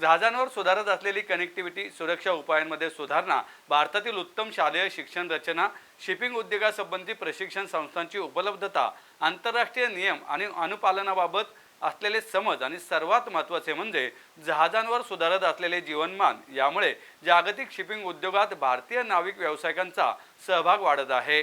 जहाजांवर सुधारत असलेली कनेक्टिव्हिटी सुरक्षा उपायांमध्ये सुधारणा भारतातील उत्तम शालेय शिक्षण रचना शिपिंग उद्योगासंबंधी प्रशिक्षण संस्थांची उपलब्धता आंतरराष्ट्रीय नियम आणि अनुपालनाबाबत असलेले समज आणि सर्वात महत्त्वाचे म्हणजे जहाजांवर सुधारत असलेले जीवनमान. यामुळे जागतिक शिपिंग उद्योगात भारतीय नाविक व्यावसायिकांचा सहभाग वाढत आहे.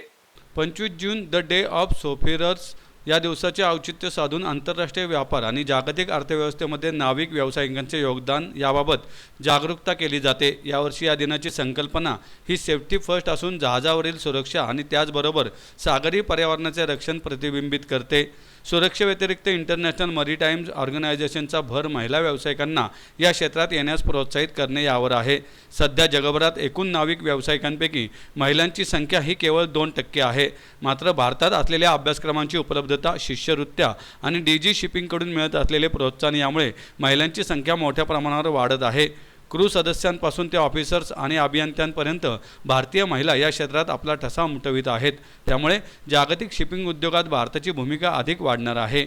पंचवीस June the day of seafarers या दिवसाचे औचित्य साधून आंतरराष्ट्रीय व्यापार आणि जागतिक अर्थव्यवस्थेमध्ये नाविक व्यावसायिकांचे योगदान याबाबत जागरूकता केली जाते. यावर्षी या दिनाची संकल्पना ही सेफ्टी फर्स्ट असून जहाजावरील सुरक्षा आणि त्याचबरोबर सागरी पर्यावरणाचे रक्षण प्रतिबिंबित करते. सुरक्षेव्यतिरिक्त इंटरनॅशनल मरीटाईम्स ऑर्गनायझेशनचा भर महिला व्यावसायिकांना या क्षेत्रात येण्यास प्रोत्साहित करणे यावर आहे. सध्या जगभरात एकूण नाविक व्यावसायिकांपैकी महिलांची संख्या ही केवळ दोन टक्के आहे. मात्र भारतात असलेल्या अभ्यासक्रमांची उपलब्धता शिष्यवृत्त्या आणि डी जी शिपिंगकडून मिळत असलेले प्रोत्साहन यामुळे महिलांची संख्या मोठ्या प्रमाणावर वाढत आहे. क्रू सदस्यांपासून ते ऑफिसर्स आणि अभियंत्यांपर्यंत भारतीय महिला या क्षेत्रात आपला ठसा उमटवित आहेत. त्यामुळे जागतिक शिपिंग उद्योगात भारताची भूमिका अधिक वाढणार आहे.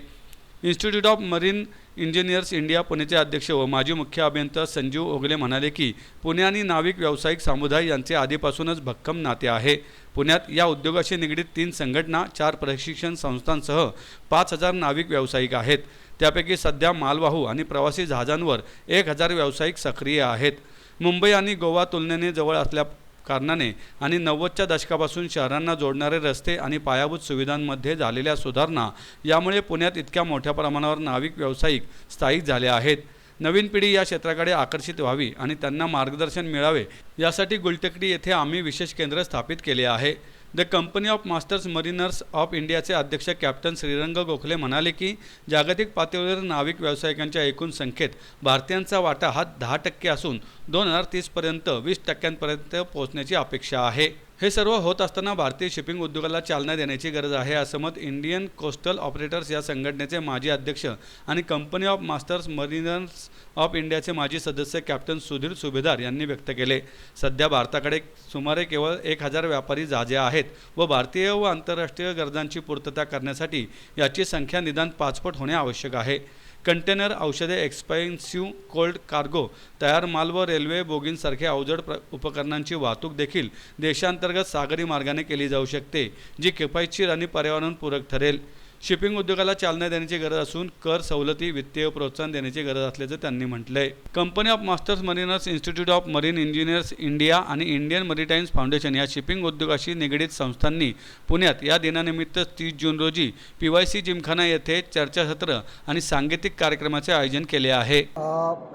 Institute of marine engineers India पुणेचे अध्यक्ष व माजी मुख्य अभियंता संजीव ओगले म्हणाले की पुणे आणि नाविक व्यावसायिक समुदाय यांचे आधीपासूनच भक्कम नाते आहे. पुण्यात या उद्योगाशी निगडीत तीन संघटना चार प्रशिक्षण संस्थांसह पाच हजार नाविक व्यावसायिक आहेत. त्यापैकी सध्या मालवाहू आणि प्रवासी जहाजांवर एक हजार व्यावसायिक सक्रिय आहेत. मुंबई आणि गोवा तुलनेने जवळ असल्या कारणाने आणि नव्वदच्या दशकापासून शहरांना जोडणारे रस्ते आणि पायाभूत सुविधांमध्ये झालेल्या सुधारणा यामुळे पुण्यात इतक्या मोठ्या प्रमाणावर नाविक व्यावसायिक स्थायिक झाले आहेत. नवीन पिढी या क्षेत्राकडे आकर्षित व्हावी आणि त्यांना मार्गदर्शन मिळावे यासाठी गुलटेकडी येथे आम्ही विशेष केंद्र स्थापित केले आहे. The company of masters mariners of इंडियाचे अध्यक्ष कॅप्टन श्रीरंग गोखले म्हणाले की जागतिक पातळीवर नाविक व्यावसायिकांच्या एकूण संख्येत भारतीयांचा वाटा हा दहा टक्के असून दोन हजार तीसपर्यंत वीस टक्क्यांपर्यंत पोहोचण्याची अपेक्षा आहे. हे सर्व होत असताना भारतीय शिपिंग उद्योगाला चालना देण्याची गरज आहे असं मत इंडियन कोस्टल ऑपरेटर्स या संघटनेचे माजी अध्यक्ष आणि company of masters mariners of इंडियाचे माजी सदस्य कॅप्टन सुधीर सुभेदार यांनी व्यक्त केले. सध्या भारताकडे सुमारे केवळ एक हजार व्यापारी जहाजे आहेत व भारतीय व आंतरराष्ट्रीय गरजांची पूर्तता करण्यासाठी याची संख्या निदान पाचपट होणे आवश्यक आहे. कंटेनर औषधे एक्सपेन्सिव्ह कोल्ड कार्गो तयार माल व रेल्वे बोगींसारख्या अवजड प्र उपकरणांची वाहतूक देखील देशांतर्गत सागरी मार्गाने केली जाऊ शकते जी किफायतशीर आणि पर्यावरणपूरक ठरेल. शिपिंग उद्योगाला चालना देण्याची गरज असून कर सवलती वित्तीय प्रोत्साहन देण्याची गरज असल्याचं त्यांनी म्हटलंय. Company of masters mariners institute of marine engineers India आणि इंडियन मरीटाईम्स फाउंडेशन या शिपिंग उद्योगाशी निगडीत संस्थांनी पुण्यात या दिनानिमित्त तीस जून रोजी पी वाय सी जिमखाना येथे चर्चासत्र आणि सांगीतिक कार्यक्रमाचे आयोजन केले आहे.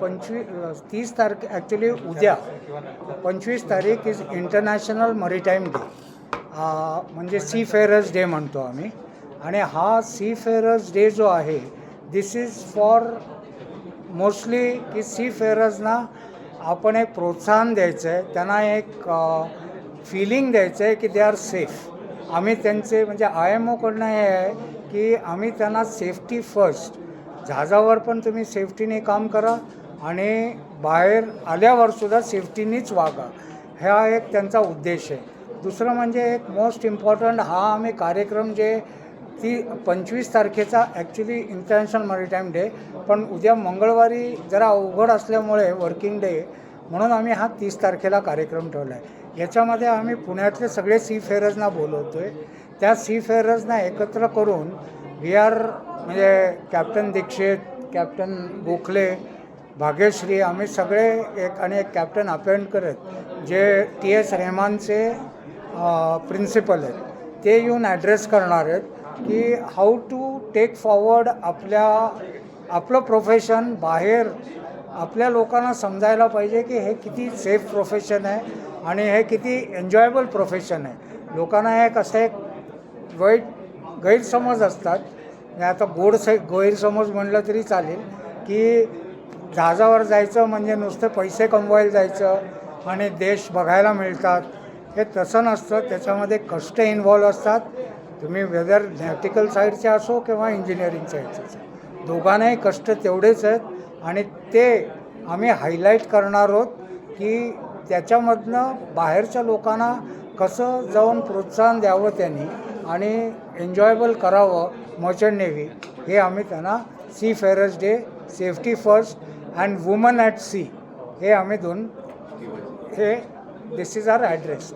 पंचवीस तीस तारखे ॲक्च्युली उद्या पंचवीस तारीख इज इंटरनॅशनल मरीटाईम डे म्हणजे सी फेअरर्स डे म्हणतो आम्ही. आणि हा सी फेरर्स डे जो आहे दिस इज फॉर मोस्टली की सी फेअरर्सना आपण एक प्रोत्साहन द्यायचं आहे त्यांना एक फिलिंग द्यायचं आहे की दे आर सेफ आम्ही त्यांचे म्हणजे आय एम ओकडनं हे आहे की आम्ही त्यांना सेफ्टी फर्स्ट जहाजावर पण तुम्ही सेफ्टीने काम करा आणि बाहेर आल्यावरसुद्धा सेफ्टीनीच वागा. हा एक त्यांचा उद्देश आहे. दुसरं म्हणजे एक मोस्ट इम्पॉर्टंट हा आम्ही कार्यक्रम जे ती पंचवीस तारखेचा ॲक्च्युली इंटरनॅशनल मरीटाईम डे पण उद्या मंगळवारी जरा अवघड असल्यामुळे वर्किंग डे म्हणून आम्ही हा तीस तारखेला कार्यक्रम ठेवला आहे याच्यामध्ये आम्ही पुण्यातले सगळे सी फेअरर्सना बोलवतो आहे त्या सी फेअरर्सना एकत्र करून वी आर म्हणजे कॅप्टन दीक्षित कॅप्टन गोखले भाग्यश्री आम्ही सगळे एक आणि एक कॅप्टन अपॉइंट करत जे टी एस रेहमानचे प्रिन्सिपल आहेत ते येऊन ॲड्रेस करणार आहेत. की हाऊ टू टेक फॉरवर्ड आपल्या आपलं प्रोफेशन बाहेर आपल्या लोकांना समजायला पाहिजे की हे किती सेफ प्रोफेशन आहे आणि हे किती एन्जॉयबल प्रोफेशन आहे. लोकांना एक कसं एक वाईट गैरसमज असतात. आता गोड से गैरसमज म्हणलं तरी चालेल की जहाजावर जायचं म्हणजे नुसतं पैसे कमवायला जायचं आणि देश बघायला मिळतात. हे तसं नसतं. त्याच्यामध्ये कष्ट इन्व्हॉल्व असतात. तुम्ही वेदर नॅटिकल साईडचे असो किंवा इंजिनिअरिंग साईडचे असो. दोघांनाही कष्ट तेवढेच आहेत आणि ते आम्ही हायलाईट करणार आहोत की त्याच्यामधनं बाहेरच्या लोकांना कसं जाऊन प्रोत्साहन द्यावं त्यांनी आणि एन्जॉयबल करावं मर्चंट नेव्ही हे आम्ही त्यांना seafarers day safety first and women at sea हे आम्ही दोन हे दिस इज आर ॲड्रेस